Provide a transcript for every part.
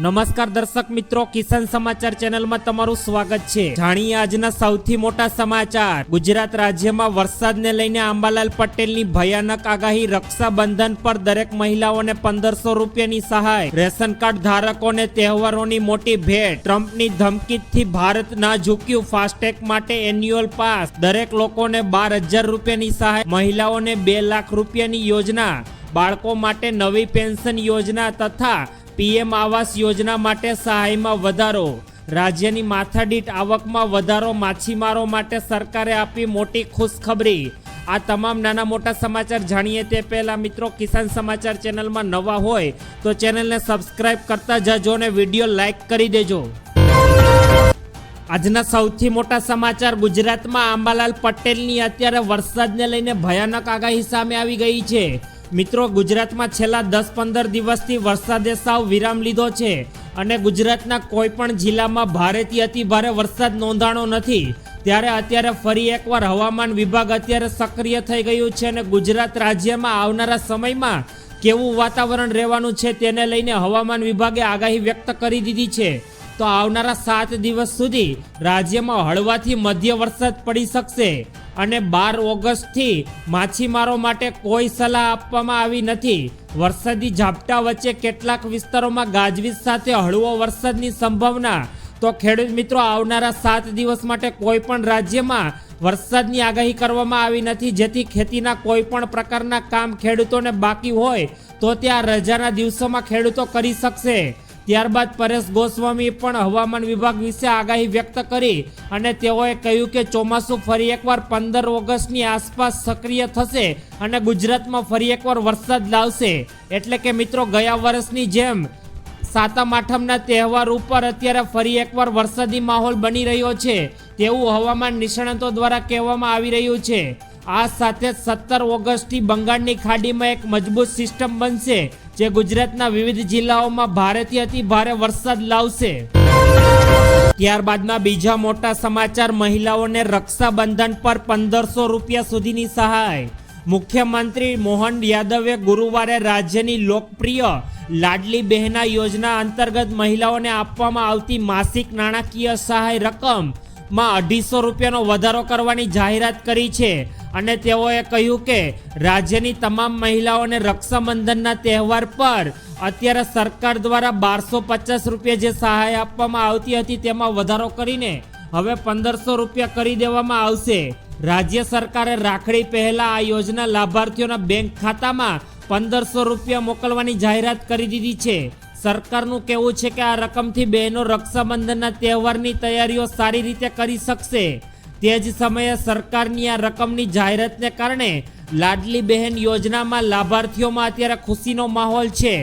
નમસ્કાર દર્શક મિત્રો, કિસાન સમાચાર ચેનલમાં તમારું સ્વાગત છે. જાણીએ આજના સૌથી મોટા સમાચાર. ગુજરાત રાજ્યમાં વરસાદને લઈને આંબાલાલ પટેલની ભયાનક આગાહી રક્ષાબંધન પર દરેક મહિલાઓને પંદરસો રૂપિયાની સહાય. રેશન કાર્ડ ધારકોને તહેવારોની મોટી ભેટ. ટ્રમ્પની ધમકીથી ભારત ના ઝૂક્યું ફાસ્ટેગ માટે એન્યુઅલ પાસ. દરેક લોકોને બાર હજાર રૂપિયાની સહાય. મહિલાઓને બે લાખ રૂપિયાની યોજના. બાળકો માટે નવી પેન્શન યોજના તથા પીએમ આવાસ યોજના માટે સહાયમાં વધારો. રાજ્યની માથાદીઠ આવકમાં વધારો, માછીમારો માટે સરકારે આપી મોટી ખુશખબરી. આ તમામ નાના મોટા સમાચાર જાણીએ તે પહેલા મિત્રો, કિસાન સમાચાર ચેનલમાં નવા હોય તો ચેનલને સબસ્ક્રાઇબ કરતા જજો અને વીડિયો લાઇક કરી દેજો. આજના સૌથી મોટા સમાચાર ગુજરાતમાં આંબાલાલ પટેલની અત્યારે વરસાદને લઈને ભયાનક આગાહી સામે આવી ગઈ છે. મિત્રો, ગુજરાતમાં છેલ્લા દસ પંદર દિવસથી વરસાદે સાવ વિરામ લીધો છે અને ગુજરાતના કોઈ પણ જિલ્લામાં ભારેથી અતિ ભારે વરસાદ નોંધાણો નથી. ત્યારે અત્યારે ફરી એકવાર હવામાન વિભાગ અત્યારે સક્રિય થઈ ગયું છે અને ગુજરાત રાજ્યમાં આવનારા સમયમાં કેવું વાતાવરણ રહેવાનું છે તેને લઈને હવામાન વિભાગે આગાહી વ્યક્ત કરી દીધી છે. તો આવનારા સાત દિવસ સુધી રાજ્યમાં હળવાથી મધ્ય વરસાદ પડી શકશે. અને બાર ઓગસ્ટથી માછીમારો માટે કોઈ સલાહ આપવામાં આવી નથી. વરસાદી ઝાપટા વચ્ચે કેટલાક વિસ્તારોમાં ગાજવીજ સાથે હળવો વરસાદની સંભાવના. તો ખેડૂત મિત્રો, આવનારા સાત દિવસ માટે કોઈ પણ રાજ્યમાં વરસાદની આગાહી કરવામાં આવી નથી. જેથી ખેતીના કોઈ પણ પ્રકારના કામ ખેડૂતોને બાકી હોય, તો ત્યાં રજાના દિવસોમાં ખેડૂતો કરી શકશે. ત્યારબાદ પરેશ ગોસ્વામી પણ હવામાન વિભાગ વિશે આગાહી વ્યક્ત કરી અને તેઓએ કહ્યું કે ચોમાસું ફરી એકવાર પંદર ઓગસ્ટની આસપાસ સક્રિય થશે અને ગુજરાતમાં ફરી એકવાર વરસાદ લાવશે. એટલે કે મિત્રો, ગયા વર્ષની જેમ સાતમ આઠમના તહેવાર ઉપર અત્યારે ફરી એકવાર વરસાદી માહોલ બની રહ્યો છે. તેવું હવામાન નિષ્ણાતો દ્વારા કહેવામાં આવી રહ્યું છે. આ સાથે સત્તર ઓગસ્ટથી બંગાળની ખાડીમાં એક મજબૂત સિસ્ટમ બનશે. જે ગુજરાતના વિવિધ જિલ્લાઓમાં ભારેથી અતિ ભારે વરસાદ લાવશે. ત્યારબાદમાં બીજા મોટા સમાચાર, મહિલાઓને રક્ષાબંધન પર પંદરસો રૂપિયા સુધીની સહાય. મુખ્યમંત્રી મોહન યાદવે ગુરુવારે રાજ્યની લોકપ્રિય લાડલી બહેના યોજના અંતર્ગત મહિલાઓને આપવામાં આવતી માસિક નાણાકીય સહાય રકમ માં અઢીસો રૂપિયાનો વધારો કરવાની જાહેરાત કરી છે અને તેઓએ કહ્યું કે રાજ્યની તમામ મહિલાઓને રક્ષાબંધનના તહેવાર પર અત્યારે સરકાર દ્વારા બારસો પચાસ રૂપિયા જે સહાય આપવામાં આવતી હતી તેમાં વધારો કરીને હવે પંદરસો રૂપિયા કરી દેવામાં આવશે. રાજ્ય સરકારે રાખડી પહેલા આ યોજના લાભાર્થીઓના બેંક ખાતામાં પંદરસો રૂપિયા મોકલવાની જાહેરાત કરી દીધી છે. સરકારનું કહેવું છે કે આ રકમથી બહેનો રક્ષાબંધનના તહેવારની તૈયારીઓ સારી રીતે કરી શકશે. તે જ સમયે સરકારની આ રકમની જાહેરાતને કારણે લાડલી બહેન યોજનામાં લાભાર્થીઓમાં અત્યારે ખુશીનો માહોલ છે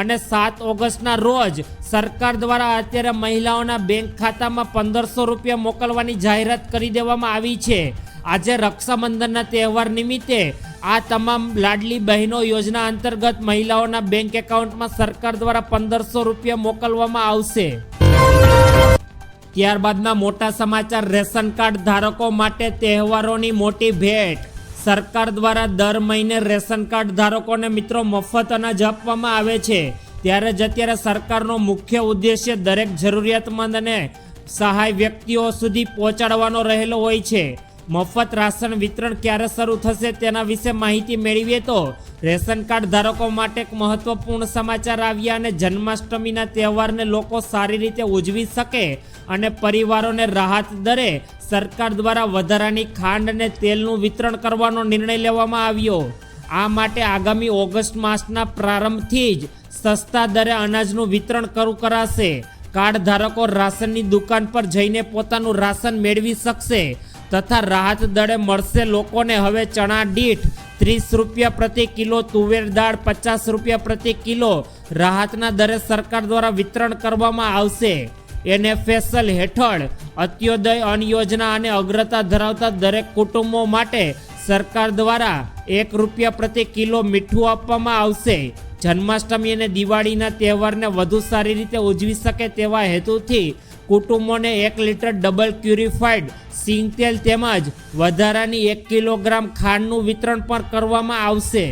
અને સાત ઓગસ્ટના રોજ સરકાર દ્વારા અત્યારે મહિલાઓના બેંક ખાતામાં પંદરસો રૂપિયા મોકલવાની જાહેરાત કરી દેવામાં આવી છે. આજે રક્ષાબંધનના તહેવાર નિમિત્તે આ તમામ લાડલી બહેનો યોજના અંતર્ગત મહિલાઓના બેંક એકાઉન્ટમાં સરકાર દ્વારા પંદરસો રૂપિયા મોકલવામાં આવશે. ત્યારબાદના મોટા સમાચાર, રેશન કાર્ડ ધારકો માટે તહેવારોની મોટી ભેટ. સરકાર દ્વારા દર મહિને રેશન કાર્ડ ધારકોને મિત્રો મફત અનાજ આપવામાં આવે છે. ત્યારે જ અત્યારે સરકારનો મુખ્ય ઉદ્દેશ્ય દરેક જરૂરિયાતમંદ અને સહાય વ્યક્તિઓ સુધી પહોંચાડવાનો રહેલો હોય છે. મફત રાશન વિતરણ ક્યારે શરૂ થશે તેના વિશે માહિતી મેળવીએ તો રેશન કાર્ડ ધારકો માટે એક મહત્વપૂર્ણ સમાચાર આવ્યા અને જન્માષ્ટમીના તહેવારને લોકો સારી રીતે ઉજવી શકે અને પરિવારોને રાહત દરે સરકાર દ્વારા વધારાની ખાંડ અને તેલનું વિતરણ કરવાનો નિર્ણય લેવામાં આવ્યો. આ માટે આગામી ઓગસ્ટ માસના પ્રારંભથી જ સસ્તા દરે અનાજનું વિતરણ કરું કરાશે. કાર્ડ ધારકો રાશનની દુકાન પર જઈને પોતાનું રાશન મેળવી શકશે. તથા રાહત દળે મળશે લોકોને હવે ચણા દીઠ ત્રીસ રૂપિયા પ્રતિ કિલો, તુવેર દાળ પચાસ રૂપિયા પ્રતિ કિલો. રાહતના દરે સરકાર દ્વારા વિતરણ કરવામાં આવશે. એનએફએસએલ હેઠળ અત્યોદય અન્ન યોજના અને અગ્રતા ધરાવતા દરેક કુટુંબો માટે સરકાર દ્વારા એક રૂપિયા પ્રતિ કિલો મીઠું આપવામાં આવશે. જન્માષ્ટમી અને દિવાળીના તહેવારને વધુ સારી રીતે ઉજવી શકે તેવા હેતુથી કુટુંબોને એક લીટર ડબલ ક્યુરિફાઈડ સિંગ તેલ તેમજ વધારાની એક કિલોગ્રામ ખાંડનું વિતરણ પણ કરવામાં આવશે.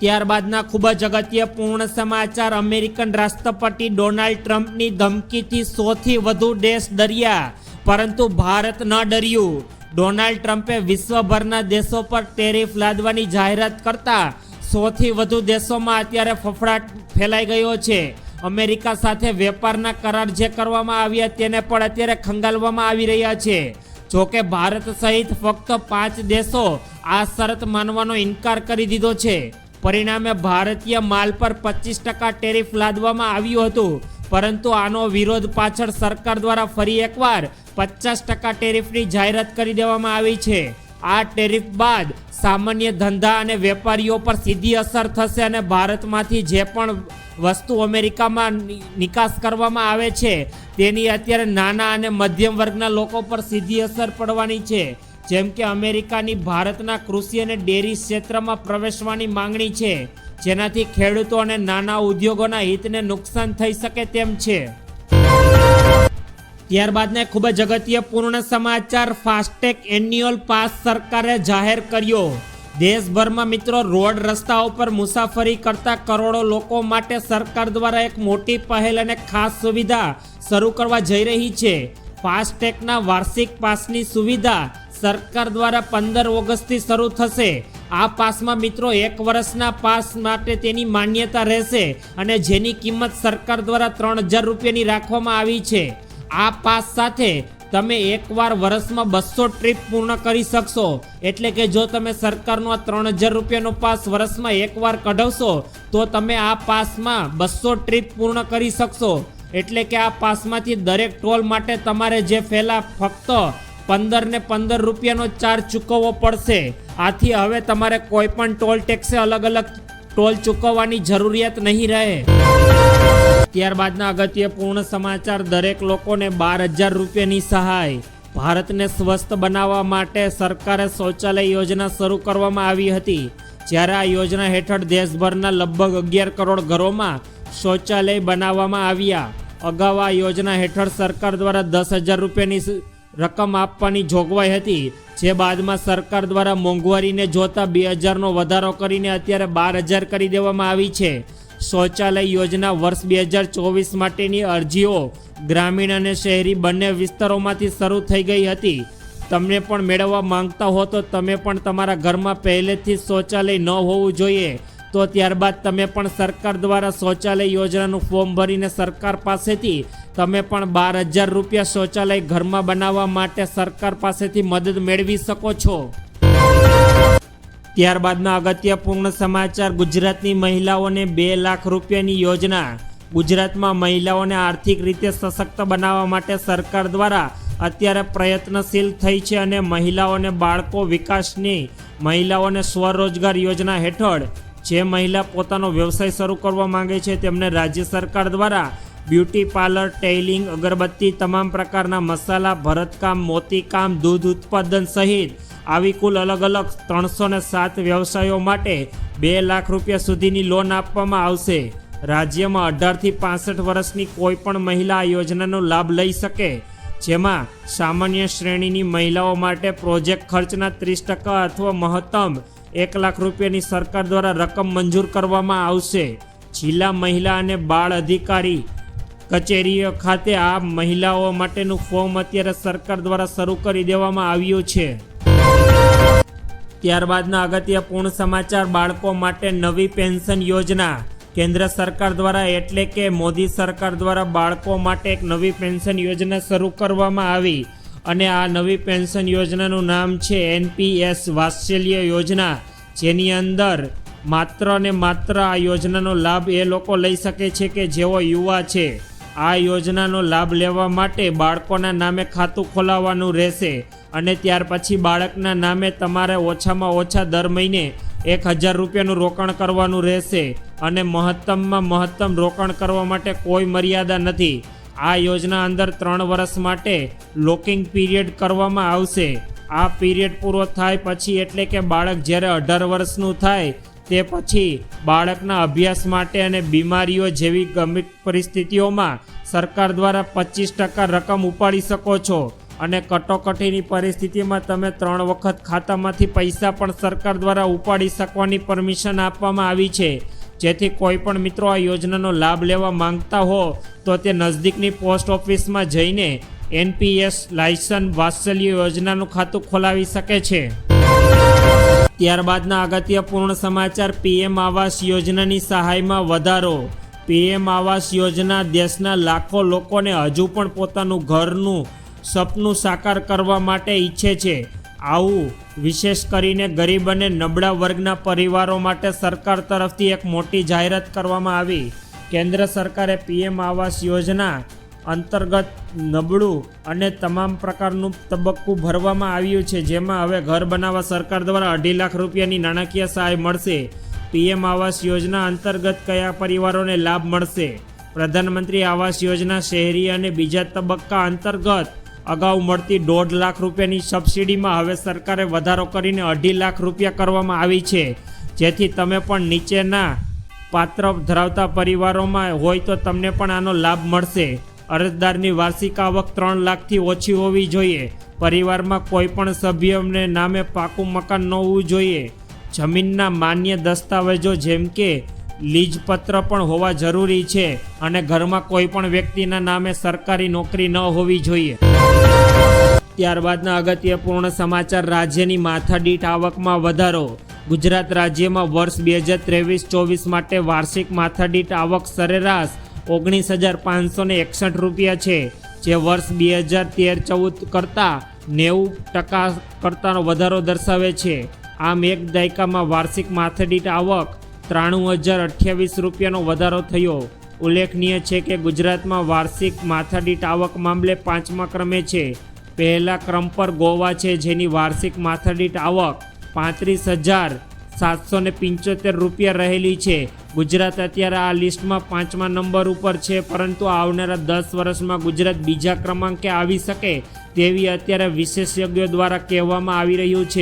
ત્યારબાદના ખૂબ જ અગત્યપૂર્ણ સમાચાર, અમેરિકન રાષ્ટ્રપતિ ડોનાલ્ડ ટ્રમ્પની ધમકીથી સોથી વધુ દેશ ડર્યા, પરંતુ ભારત ન ડર્યું. ડોનાલ્ડ ટ્રમ્પે વિશ્વભરના દેશો પર ટેરિફ લાદવાની જાહેરાત કરતા સોથી વધુ દેશોમાં અત્યારે ફફડાટ ફેલાઈ ગયો છે. અમેરિકા સાથે વેપારના કરાર જે કરવામાં આવ્યા તેને પણ અત્યારે ખંગાલવામાં આવી રહ્યા છે. જોકે ભારત સહિત ફક્ત પાંચ દેશો આ શરત માનવાનો ઇનકાર કરી દીધો છે. પરિણામે ભારતીય માલ પર પચીસ ટકા ટેરિફ લાદવામાં આવ્યું હતું. પરંતુ આનો વિરોધ પાછળ સરકાર દ્વારા ફરી એકવાર પચાસ ટકા ટેરિફની જાહેરાત કરી દેવામાં આવી છે. આ ટેરિફ બાદ સામાન્ય ધંધા અને વેપારીઓ પર સીધી અસર થશે અને ભારતમાંથી જે પણ વસ્તુ અમેરિકામાં નિકાસ કરવામાં આવે છે, તેની અત્યારે નાના અને મધ્યમ વર્ગના લોકો પર સીધી અસર પડવાની છે. જેમ કે અમેરિકાની ભારતના કૃષિ અને ડેરી ક્ષેત્રમાં પ્રવેશવાની માંગણી છે. જેનાથી ખેડૂતો અને નાના ઉદ્યોગોના હિતને નુકસાન થઈ શકે તેમ છે. ત્યારબાદને ખૂબ જ અગત્યપૂર્ણ સમાચાર ફાસ્ટેગ એન્યુઅલ પાસ સરકારે જાહેર કર્યો. દેશભરમાં મિત્રો રોડ રસ્તાઓ પર મુસાફરી કરતા કરોડો લોકો માટે સરકાર દ્વારા એક મોટી પહેલ અને ખાસ સુવિધા શરૂ કરવા જઈ રહી છે. ફાસ્ટેગના વાર્ષિક પાસની સુવિધા સરકાર દ્વારા પંદર ઓગસ્ટથી શરૂ થશે. આ પાસમાં મિત્રો એક વર્ષના પાસ માટે તેની માન્યતા રહેશે અને જેની કિંમત સરકાર દ્વારા ત્રણ હજાર રૂપિયાની રાખવામાં આવી છે. આ પાસ સાથે તમે એકવાર વર્ષમાં બસો ટ્રીપ પૂર્ણ કરી શકશો. એટલે કે જો તમે સરકારનો આ ત્રણ હજાર રૂપિયાનો પાસ વર્ષમાં એકવાર કઢાવશો, તો તમે આ પાસમાં બસો ટ્રીપ પૂર્ણ કરી શકશો. એટલે કે આ પાસમાંથી દરેક ટોલ માટે તમારે જે ફેલા ફક્ત પંદર ને પંદર રૂપિયાનો ચાર્જ ચૂકવવો પડશે. આથી હવે તમારે કોઈ પણ ટોલ ટેક્સે અલગ અલગ ટોલ ચૂકવવાની જરૂરિયાત નહીં રહે. ત્યારબાદના અગત્યપૂર્ણ સમાચાર, દરેક લોકોને બાર હજાર રૂપિયાની સહાય. ભારતને સ્વસ્થ બનાવવા માટે સરકારે શૌચાલય યોજના શરૂ કરવામાં આવી હતી. જ્યારે આ યોજના હેઠળ દેશભરના લગભગ અગિયાર કરોડ ઘરોમાં શૌચાલય બનાવવામાં આવ્યા. અગાઉ આ યોજના હેઠળ સરકાર દ્વારા દસ હજાર રૂપિયાની રકમ આપવાની જોગવાઈ હતી. જે બાદમાં સરકાર દ્વારા મોંઘવારીને જોતા બે હજારનો વધારો કરીને અત્યારે બાર હજાર કરી દેવામાં આવી છે. શૌચાલય યોજના વર્ષ બે હજાર ચોવીસ માટેની અરજીઓ ગ્રામીણ અને શહેરી બંને વિસ્તારોમાંથી શરૂ થઈ ગઈ હતી. તમને પણ મેળવવા માંગતા હો તો તમે પણ તમારા ઘરમાં પહેલેથી શૌચાલય ન હોવું જોઈએ. તો ત્યારબાદ તમે પણ સરકાર દ્વારા શૌચાલય યોજનાનું ફોર્મ ભરીને સરકાર પાસેથી તમે પણ બાર હજાર રૂપિયા શૌચાલય ઘરમાં બનાવવા માટે સરકાર પાસેથી મદદ મેળવી શકો છો. ત્યારબાદના અગત્યપૂર્ણ સમાચાર, ગુજરાતની મહિલાઓને બે લાખ રૂપિયાની યોજના. ગુજરાતમાં મહિલાઓને આર્થિક રીતે સશક્ત બનાવવા માટે સરકાર દ્વારા અત્યારે પ્રયત્નશીલ થઈ છે અને મહિલાઓને બાળકો વિકાસની, મહિલાઓને સ્વરોજગાર યોજના હેઠળ જે મહિલા પોતાનો વ્યવસાય શરૂ કરવા માંગે છે તેમને રાજ્ય સરકાર દ્વારા બ્યુટી પાર્લર, ટેઇલિંગ, અગરબત્તી તમામ પ્રકારના મસાલા, ભરતકામ, મોતીકામ, દૂધ ઉત્પાદન સહિત આવી કુલ અલગ અલગ ત્રણસો ને સાત વ્યવસાયો માટે બે લાખ રૂપિયા સુધીની લોન આપવામાં આવશે. રાજ્યમાં અઢારથી પાસઠ વર્ષની કોઈ પણ મહિલા આ યોજનાનો લાભ લઈ શકે, જેમાં સામાન્ય શ્રેણીની મહિલાઓ માટે પ્રોજેક્ટ ખર્ચના ત્રીસ ટકા અથવા મહત્તમ એક લાખ રૂપિયાની સરકાર દ્વારા રકમ મંજૂર કરવામાં આવશે. જિલ્લા મહિલા અને બાળ અધિકારી કચેરીઓ ખાતે આ મહિલાઓ માટેનું ફોર્મ અત્યારે સરકાર દ્વારા શરૂ કરી દેવામાં આવ્યું છે. ત્યારબાદના અગત્યપૂર્ણ સમાચાર, બાળકો માટે નવી પેન્શન યોજના. કેન્દ્ર સરકાર દ્વારા એટલે કે મોદી સરકાર દ્વારા બાળકો માટે એક નવી પેન્શન યોજના શરૂ કરવામાં આવી અને આ નવી પેન્શન યોજનાનું નામ છે એનપીએસ વાત્સલ્ય યોજના, જેની અંદર માત્ર ને માત્ર આ યોજનાનો લાભ એ લોકો લઈ શકે છે કે જેઓ યુવા છે. આ યોજનાનો લાભ લેવા માટે બાળકોના નામે ખાતું ખોલાવવાનું રહેશે અને ત્યાર પછી બાળકના નામે તમારે ઓછામાં ઓછા દર મહિને એક હજાર રૂપિયાનું રોકાણ કરવાનું રહેશે અને મહત્તમમાં મહત્તમ રોકાણ કરવા માટે કોઈ મર્યાદા નથી. આ યોજના અંદર ત્રણ વર્ષ માટે લોકિંગ પીરિયડ કરવામાં આવશે. આ પીરિયડ પૂરો થાય પછી એટલે કે બાળક જ્યારે અઢાર વર્ષનું થાય તે પછી બાળકના અભ્યાસ માટે અને બીમારીઓ જેવી ગંભીર પરિસ્થિતિઓમાં સરકાર દ્વારા પચીસ ટકા રકમ ઉપાડી શકો છો અને કટોકટીની પરિસ્થિતિમાં તમે ત્રણ વખત ખાતામાંથી પૈસા પણ સરકાર દ્વારા ઉપાડી શકવાની પરમિશન આપવામાં આવી છે. જેથી કોઈ પણ મિત્રો આ યોજનાનો લાભ લેવા માંગતા હો, તો તે નજદીકની પોસ્ટ ઓફિસમાં જઈને એનપીએસ લાયસન વાત્સલ્ય યોજનાનું ખાતું ખોલાવી શકે છે. ત્યારબાદના અગત્યપૂર્ણ સમાચાર, પીએમ આવાસ યોજનાની સહાયમાં વધારો. પીએમ આવાસ યોજના દેશના લાખો લોકોને હજુ પણ પોતાનું ઘરનું સપનું સાકાર કરવા માટે ઈચ્છે છે. આવું વિશેષ કરીને ગરીબ અને નબળા વર્ગના પરિવારો માટે સરકાર તરફથી એક મોટી જાહેરાત કરવામાં આવી. કેન્દ્ર સરકારે પીએમ આવાસ યોજના અંતર્ગત નબળું અને તમામ પ્રકારનું તબક્કું ભરવામાં આવ્યું છે. જેમાં હવે ઘર બનાવવા સરકાર દ્વારા અઢી લાખ રૂપિયાની નાણાકીય સહાય મળશે. પીએમ આવાસ યોજના અંતર્ગત કયા પરિવારોને લાભ મળશે? પ્રધાનમંત્રી આવાસ યોજના શહેરી અને બીજા તબક્કા અંતર્ગત અગાઉ મળતી દોઢ લાખ રૂપિયાની સબસિડીમાં હવે સરકારે વધારો કરીને અઢી લાખ રૂપિયા કરવામાં આવી છે. જેથી તમે પણ નીચેના પાત્ર ધરાવતા પરિવારોમાં હોય તો તમને પણ આનો લાભ મળશે. અરજદારની વાર્ષિક આવક ત્રણ લાખથી ઓછી હોવી જોઈએ. પરિવારમાં કોઈ પણ સભ્યને નામે પાકું મકાન ન હોવું જોઈએ. જમીનના માન્ય દસ્તાવેજો જેમ કે લીજપત્ર પણ હોવા જરૂરી છે અને ઘરમાં કોઈ પણ વ્યક્તિના નામે સરકારી નોકરી ન હોવી જોઈએ. ત્યારબાદના અગત્યપૂર્ણ સમાચાર, રાજ્યની માથાદીઠ આવકમાં વધારો. ગુજરાત રાજ્યમાં વર્ષ બે હજાર ત્રેવીસ ચોવીસ માટે વાર્ષિક માથાદીઠ આવક સરેરાશ ઓગણીસ હજાર પાંચસો એકસઠ રૂપિયા છે, જે વર્ષ બે હજાર તેર ચૌદ કરતાં નેવું ટકા કરતાનો વધારો દર્શાવે છે. આમ એક દાયકામાં વાર્ષિક માથેદીઠ આવક ત્રાણું હજાર અઠ્યાવીસ રૂપિયાનો વધારો થયો. ઉલ્લેખનીય છે કે ગુજરાતમાં વાર્ષિક માથાદીઠ આવક મામલે પાંચમા ક્રમે છે. પહેલા ક્રમ પર ગોવા છે, જેની વાર્ષિક માથાદીઠ આવક પાંત્રીસ હજાર સાતસો ને પંચોતેર રૂપિયા રહેલી છે. ગુજરાત અત્યારે આ લિસ્ટમાં પાંચમા નંબર ઉપર છે, પરંતુ આવનારા દસ વર્ષમાં ગુજરાત બીજા ક્રમાંકે આવી શકે તેવી અત્યારે વિશેષજ્ઞો દ્વારા કહેવામાં આવી રહ્યું છે.